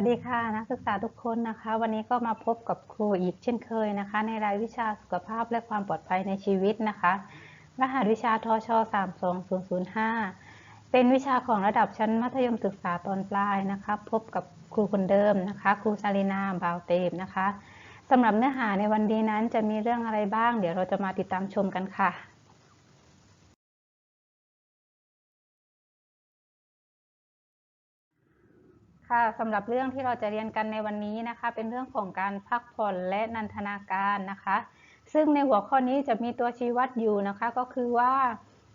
วัสดีค่ะนักศึกษาทุกคนนะคะ วันนี้ก็มาพบกับครูอีกเช่นเคยนะคะ ในรายวิชาสุขภาพและความปลอดภัยในชีวิตนะคะ รหัสวิชาทช 32005 เป็นวิชาของระดับชั้นมัธยมศึกษาตอนปลายนะคะ พบกับครูคนเดิมนะคะ ครูซาลินาบาวเตมนะคะสำหรับเนื้อหาในวันนี้นั้นจะมีเรื่องอะไรบ้าง เดี๋ยวเราจะมาติดตามชมกันค่ะ ค่ะสำหรับเรื่องที่เราจะเรียนกันในวันนี้นะคะ เป็นเรื่องของการพักผ่อนและนันทนาการนะคะ ซึ่งในหัวข้อนี้จะมีตัวชี้วัดอยู่นะคะ ก็คือว่า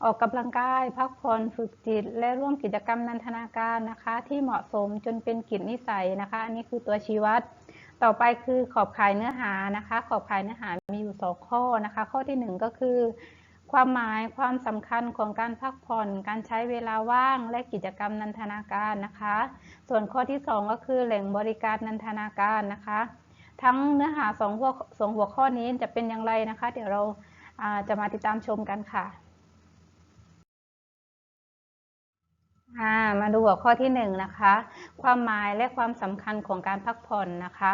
ออกกำลังกาย พักผ่อนฝึกจิต และร่วมกิจกรรมนันทนาการนะคะ ที่เหมาะสมจนเป็นกิจนิสัยนะคะ อันนี้คือตัวชี้วัด ต่อไปคือขอบข่ายเนื้อหานะคะ ขอบข่ายเนื้อหามีอยู่สองข้อนะคะ ข้อที่หนึ่งก็คือ ความหมายความสำคัญของการพักผ่อน การใช้เวลาว่างและกิจกรรมนันทนาการนะคะ ส่วนข้อที่ 2 ก็คือแหล่งบริการนันทนาการนะคะ ทั้งเนื้อหาสองหัวสองหัวข้อนี้จะเป็นอย่างไรนะคะ เดี๋ยวเราจะมาติดตามชมกันค่ะมาดูหัวข้อที่1นนะคะ ความหมายและความสำคัญของการพักผ่อนนะคะ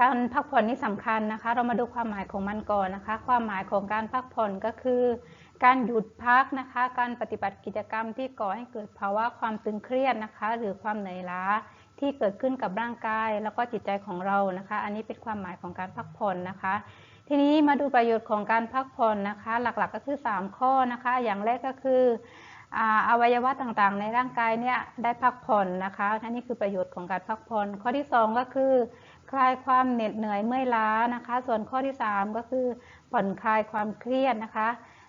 การพักผ่อนนี่สำคัญนะคะ เรามาดูความหมายของมันก่อนนะคะ ความหมายของการพักผ่อนก็คือ การหยุดพักนะคะ การปฏิบัติกิจกรรมที่ก่อให้เกิดภาวะความตึงเครียดนะคะ หรือความเหนื่อยล้าที่เกิดขึ้นกับร่างกายแล้วก็จิตใจของเรานะคะ อันนี้เป็นความหมายของการพักผ่อนนะคะ ทีนี้มาดูประโยชน์ของการพักผ่อนนะคะ หลักๆก็คือ 3 ข้อนะคะ อย่างแรกก็คืออวัยวะต่างๆ ในร่างกายเนี่ยได้พักผ่อนนะคะนี่คือประโยชน์ของการพักผ่อน ข้อที่ 2 ก็คือ คลายความเหน็ดเหนื่อยเมื่อยล้านะคะ ส่วนข้อที่ 3 ก็คือผ่อนคลายความเครียดนะคะ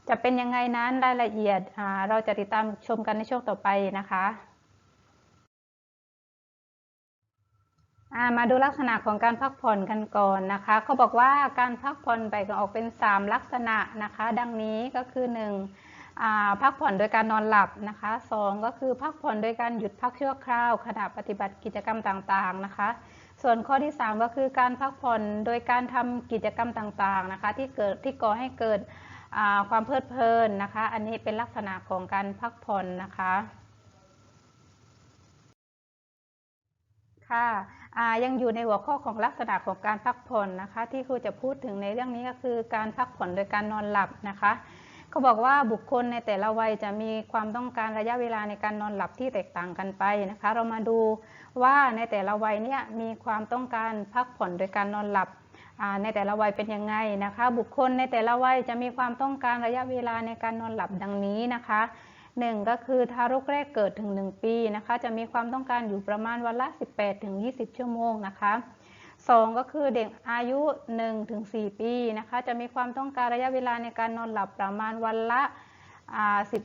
จะเป็นยังไงนั้นรายละเอียดเราจะติดตามชมกันในช่วงต่อไปนะคะมาดูลักษณะของการพักผ่อนกันก่อนนะคะเขาบอกว่าการพักผ่อนแบ่งออกเป็น 3 ลักษณะนะคะ ดังนี้ก็คือ1พักผ่อนโดยการนอนหลับนะคะ2ก็คือพักผ่อนโดยการหยุดพักชั่วคราวขณะปฏิบัติกิจกรรมต่างๆนะคะ ส่วนข้อที่ 3 ก็คือการพักผ่อนโดยการทำกิจกรรมต่างๆนะคะ ที่เกิดที่ก่อให้เกิดความเพลิดเพลินนะคะ อันนี้เป็นลักษณะของการพักผ่อนนะคะค่ะยังอยู่ในหัวข้อของลักษณะของการพักผ่อนนะคะ ที่ครูจะพูดถึงในเรื่องนี้ก็คือการพักผ่อนโดยการนอนหลับนะคะ เขาบอกว่าบุคคลในแต่ละวัยจะมีความต้องการระยะเวลาในการนอนหลับที่แตกต่างกันไปนะคะ เรามาดูว่าในแต่ละวัยเนี่ยมีความต้องการพักผ่อนโดยการนอนหลับในแต่ละวัยเป็นยังไงนะคะ บุคคลในแต่ละวัยจะมีความต้องการระยะเวลาในการนอนหลับดังนี้นะคะหนึ่งก็คือทารกแรกเกิดถึง 1 ปีนะคะ จะมีความต้องการอยู่ประมาณวันละ 18ถึง20 ชั่วโมงนะคะ 2 ก็คือเด็กอายุ 1-4 ปีนะคะจะมีความต้องการระยะเวลาในการนอนหลับประมาณวันละ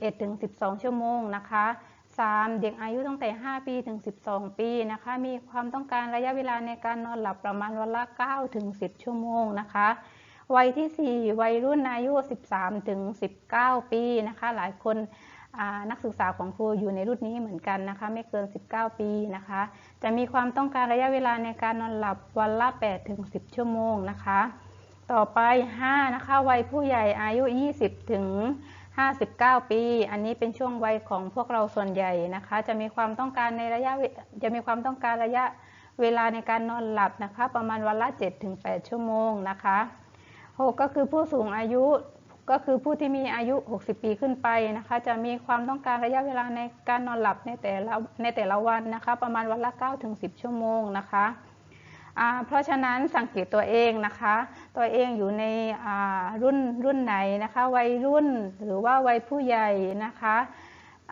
11-12 ชั่วโมงนะคะ 3. เด็กอายุตั้งแต่ 5 ปีถึง 12 ปีนะคะมีความต้องการระยะเวลาในการนอนหลับประมาณวันละ9ถึง10 ชั่วโมงนะคะวัยที่ 4 วัยรุ่นอายุ 13 ถึง 19 ปีนะคะ หลายคน นักศึกษาของครูอยู่ในรุ่นนี้เหมือนกันนะคะ ไม่เกิน 19 ปีนะคะ จะมีความต้องการระยะเวลาในการนอนหลับวันละ 8-10 ชั่วโมงนะคะ ต่อไป 5 นะคะ วัยผู้ใหญ่อายุ 20 ถึง 59 ปี อันนี้เป็นช่วงวัยของพวกเราส่วนใหญ่นะคะ จะมีความต้องการในระยะจะมีความต้องการระยะเวลาในการนอนหลับนะคะ ประมาณวันละ 7-8 ชั่วโมงนะคะ 6 ก็คือผู้สูงอายุ ก็คือผู้ที่มีอายุ 60 ปีขึ้นไปนะคะ จะมีความต้องการระยะเวลาในการนอนหลับในแต่ละในแต่ละวันนะคะ ประมาณวันละ9ถึง10 ชั่วโมงนะคะเพราะฉะนั้นสังเกตตัวเองนะคะ ตัวเองอยู่ในรุ่นรุ่นไหนนะคะ วัยรุ่นหรือว่าวัยผู้ใหญ่นะคะ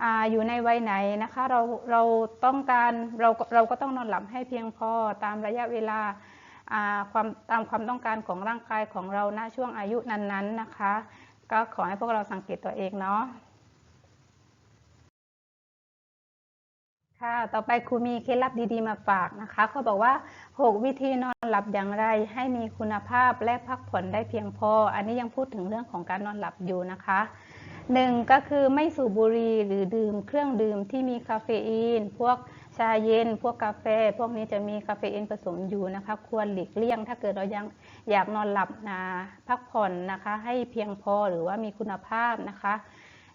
ออยู่ในวัยไหนนะคะเราเราต้องการเราเราก็ต้องนอนหลับให้เพียงพอตามระยะเวลาความตามความต้องการของร่างกายของเราณช่วงอายุนั้นๆนะคะ ก็ขอให้พวกเราสังเกตตัวเองเนาะค่ะ ต่อไปครูมีเคล็ดลับดีๆมาฝากนะคะ เขาบอกว่า 6 วิธีนอนหลับอย่างไร ให้มีคุณภาพและพักผ่อนได้เพียงพอ อันนี้ยังพูดถึงเรื่องของการนอนหลับอยู่นะคะหนึ่งก็คือไม่สูบบุหรี่หรือดื่มเครื่องดื่มที่มีคาเฟอีน พวก ชาเย็น พวกกาแฟ พวกนี้จะมีคาเฟอีนผสมอยู่นะคะ ควรหลีกเลี่ยง ถ้าเกิดเรายังอยากนอนหลับนะพักผ่อนนะคะ ให้เพียงพอหรือว่ามีคุณภาพนะคะ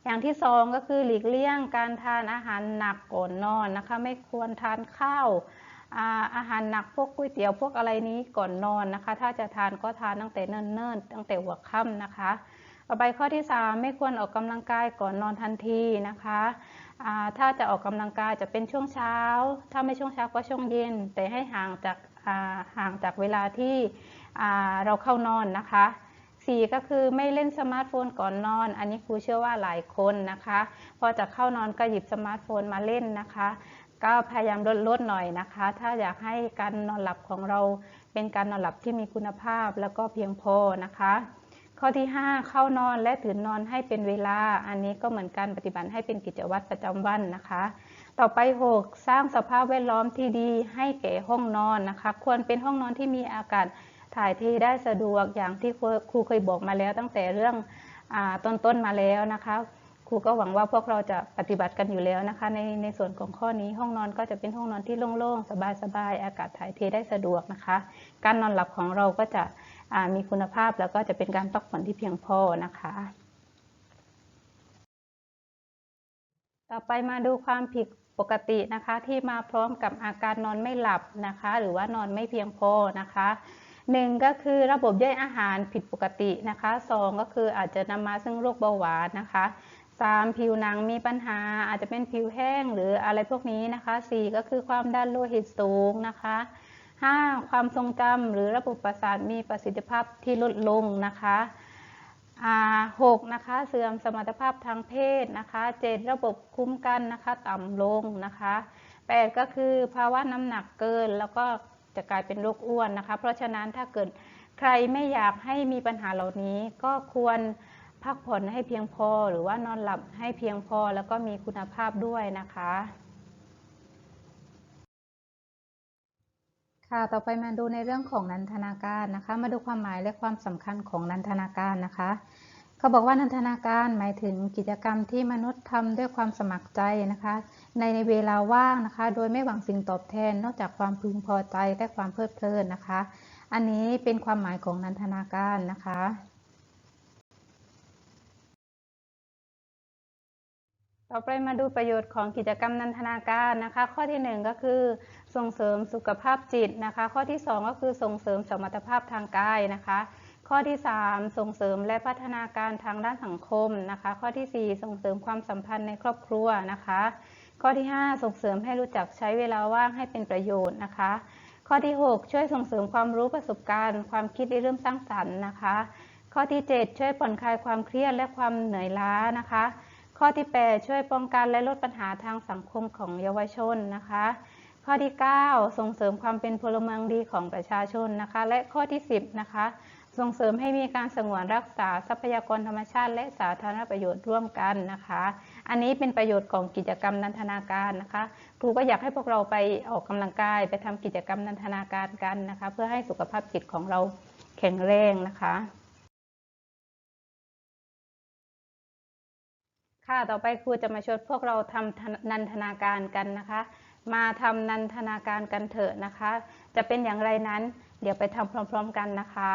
อย่างที่สองก็คือหลีกเลี่ยงการทานอาหารหนักก่อนนอนนะคะ ไม่ควรทานข้าวอาหารหนักพวกก๋วยเตี๋ยวพวกอะไรนี้ก่อนนอนนะคะ ถ้าจะทานก็ทานตั้งแต่เนิ่นๆตั้งแต่หัวค่ำนะคะ ต่อไปข้อที่ 3 ไม่ควรออกกำลังกายก่อนนอนทันทีนะคะถ้าจะออกกำลังกายจะเป็นช่วงเช้า ถ้าไม่ช่วงเช้าก็ช่วงเย็น แต่ให้ห่างจากาห่างจากเวลาที่เราเข้านอนนะคะสี่ก็คือไม่เล่นสมาร์ทโฟนก่อนนอน อันนี้ครูเชื่อว่าหลายคนนะคะ พอจะเข้านอนก็หยิบสมาร์ทโฟนมาเล่นนะคะ ก็พยายามลดลดหน่อยนะคะ ถ้าอยากให้การนอนหลับของเราเป็นการนอนหลับที่มีคุณภาพแล้วก็เพียงพอนะคะ ข้อที่ 5 เข้านอนและตื่นนอนให้เป็นเวลา อันนี้ก็เหมือนการปฏิบัติให้เป็นกิจวัตรประจำวันนะคะ ต่อไป 6 สร้างสภาพแวดล้อมที่ดีให้แก่ห้องนอนนะคะ ควรเป็นห้องนอนที่มีอากาศถ่ายเทได้สะดวกอย่างที่ครูเคยบอกมาแล้ว ตั้งแต่เรื่องอต้นๆมาแล้วนะคะครูก็หวังว่าพวกเราจะปฏิบัติกันอยู่แล้วนะคะ ในในส่วนของข้อนี้ห้องนอนก็จะเป็นห้องนอนที่โล่งๆ สบายๆ อากาศถ่ายเทได้สะดวกนะคะ การนอนหลับของเราก็จะ มีคุณภาพแล้วก็จะเป็นการพักผ่อนที่เพียงพอนะคะ ต่อไปมาดูความผิดปกตินะคะที่มาพร้อมกับอาการนอนไม่หลับนะคะ หรือว่านอนไม่เพียงพอนะคะหนึ่งก็คือระบบย่อยอาหารผิดปกตินะคะสองก็คืออาจจะนำมาซึ่งโรคเบาหวานนะคะสามผิวหนังมีปัญหาอาจจะเป็นผิวแห้งหรืออะไรพวกนี้นะคะสี่ก็คือความดันโลหิตสูงนะคะ 5. ความทรงจำหรือระบบประสาทมีประสิทธิภาพที่ลดลงนะคะหกนะคะเสื่อมสมรรถภาพทางเพศนะคะเจ็ดระบบคุ้มกันนะคะต่ำลงนะคะแปดก็คือภาวะน้ำหนักเกินแล้วก็จะกลายเป็นโรคอ้วนนะคะ เพราะฉะนั้นถ้าเกิดใครไม่อยากให้มีปัญหาเหล่านี้ ก็ควรพักผ่อนให้เพียงพอ หรือว่านอนหลับให้เพียงพอแล้วก็มีคุณภาพด้วยนะคะ ค่ะ ต่อไปมาดูในเรื่องของนันทนาการนะคะ มาดูความหมายและความสำคัญของนันทนาการนะคะเขาบอกว่านันทนาการหมายถึงกิจกรรมที่มนุษย์ทำด้วยความสมัครใจนะคะ ในเวลาว่างนะคะ โดยไม่หวังสิ่งตอบแทน นอกจากความพึงพอใจและความเพลิดเพลินนะคะ อันนี้เป็นความหมายของนันทนาการนะคะ ต่อไปมาดูประโยชน์ของกิจกรรมนันทนาการนะคะ ข้อที่หนึ่งก็คือส่งเสริมสุขภาพจิตนะคะ ข้อที่สองก็คือส่งเสริมสมรรถภาพทางกายนะคะ ข้อที่สามส่งเสริมและพัฒนาการทางด้านสังคมนะคะ ข้อที่สี่ส่งเสริมความสัมพันธ์ในครอบครัวนะคะ ข้อที่ห้าส่งเสริมให้รู้จักใช้เวลาว่างให้เป็นประโยชน์นะคะ ข้อที่หกช่วยส่งเสริมความรู้ประสบการณ์ ความคิดริเริ่มสร้างสรรค์นะคะ ข้อที่เจ็ดช่วยผ่อนคลายความเครียดและความเหนื่อยล้านะคะ ข้อที่ 8 ช่วยป้องกันและลดปัญหาทางสังคมของเยาวชนนะคะ ข้อที่ 9 ส่งเสริมความเป็นพลเมืองดีของประชาชนนะคะ และข้อที่ 10 นะคะ ส่งเสริมให้มีการสงวนรักษาทรัพยากรธรรมชาติ และสาธารณประโยชน์ร่วมกันนะคะ อันนี้เป็นประโยชน์ของกิจกรรมนันทนาการนะคะ ครูก็อยากให้พวกเราไปออกกำลังกาย ไปทำกิจกรรมนันทนาการกันนะคะ เพื่อให้สุขภาพจิตของเราแข็งแรงนะคะ ค่ะ ต่อไปครูจะมาชวนพวกเราทำนันทนาการกันนะคะ มาทำนันทนาการกันเถอะนะคะ จะเป็นอย่างไรนั้น เดี๋ยวไปทำพร้อม ๆ กันนะคะ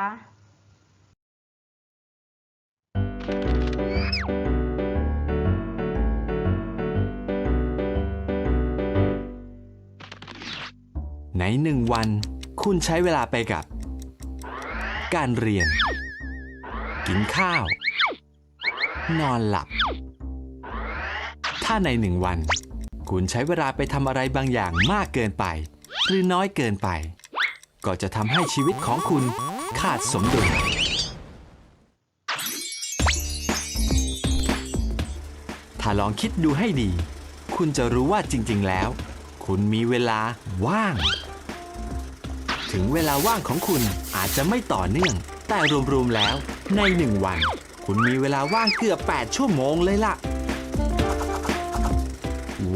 ในหนึ่งวัน คุณใช้เวลาไปกับ การเรียน กินข้าว นอนหลับ ถ้าในหนึ่งวัน คุณใช้เวลาไปทำอะไรบางอย่างมากเกินไป หรือน้อยเกินไป ก็จะทำให้ชีวิตของคุณขาดสมดุลถ้าลองคิดดูให้ดี คุณจะรู้ว่าจริง ๆ แล้ว คุณมีเวลาว่าง ถึงเวลาว่างของคุณอาจจะไม่ต่อเนื่อง แต่รวม ๆ แล้วในหนึ่งวัน คุณมีเวลาว่างเกือบ 8 ชั่วโมงเลยล่ะ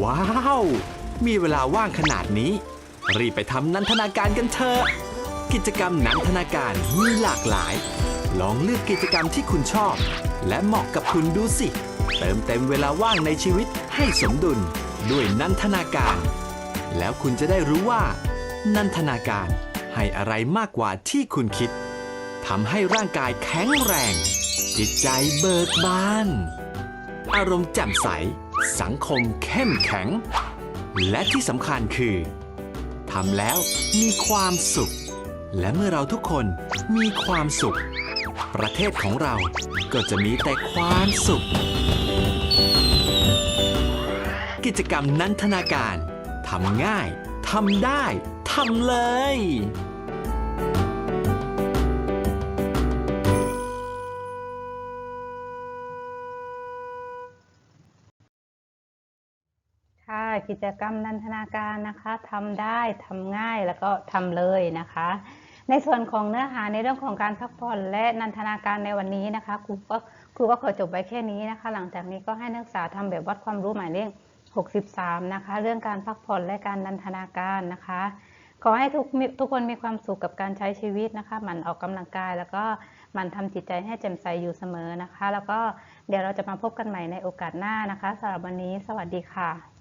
ว้าว มีเวลาว่างขนาดนี้ รีบไปทำนันทนาการกันเถอะ กิจกรรมนันทนาการมีหลากหลาย ลองเลือกกิจกรรมที่คุณชอบ และเหมาะกับคุณดูสิ เติมเต็มเวลาว่างในชีวิตให้สมดุลด้วยนันทนาการ แล้วคุณจะได้รู้ว่า นันทนาการให้อะไรมากกว่าที่คุณคิดทำให้ร่างกายแข็งแรง จิตใจเบิกบาน อารมณ์แจ่มใส สังคมเข้มแข็ง และที่สำคัญคือทำแล้วมีความสุข และเมื่อเราทุกคนมีความสุข ประเทศของเราก็จะมีแต่ความสุข กิจกรรมนันทนาการทำง่ายทำได้ทำเลย กิจกรรมนันทนาการนะคะทำได้ทำง่ายแล้วก็ทำเลยนะคะ ในส่วนของเนื้อหาในเรื่องของการพักผ่อนและนันทนาการในวันนี้นะคะครูก็ครูก็ขอจบไว้แค่นี้นะคะ หลังจากนี้ก็ให้นักศึกษาทำแบบวัดความรู้หมายเลข63 นะคะ เรื่องการพักผ่อนและการนันทนาการนะคะ ขอให้ทุกทุกคนมีความสุขกับการใช้ชีวิตนะคะหมั่นออกกำลังกาย แล้วก็หมั่นทำจิตใจให้แจ่มใสอยู่เสมอนะคะ แล้วก็เดี๋ยวเราจะมาพบกันใหม่ในโอกาสหน้านะคะสำหรับวันนี้ สวัสดีค่ะ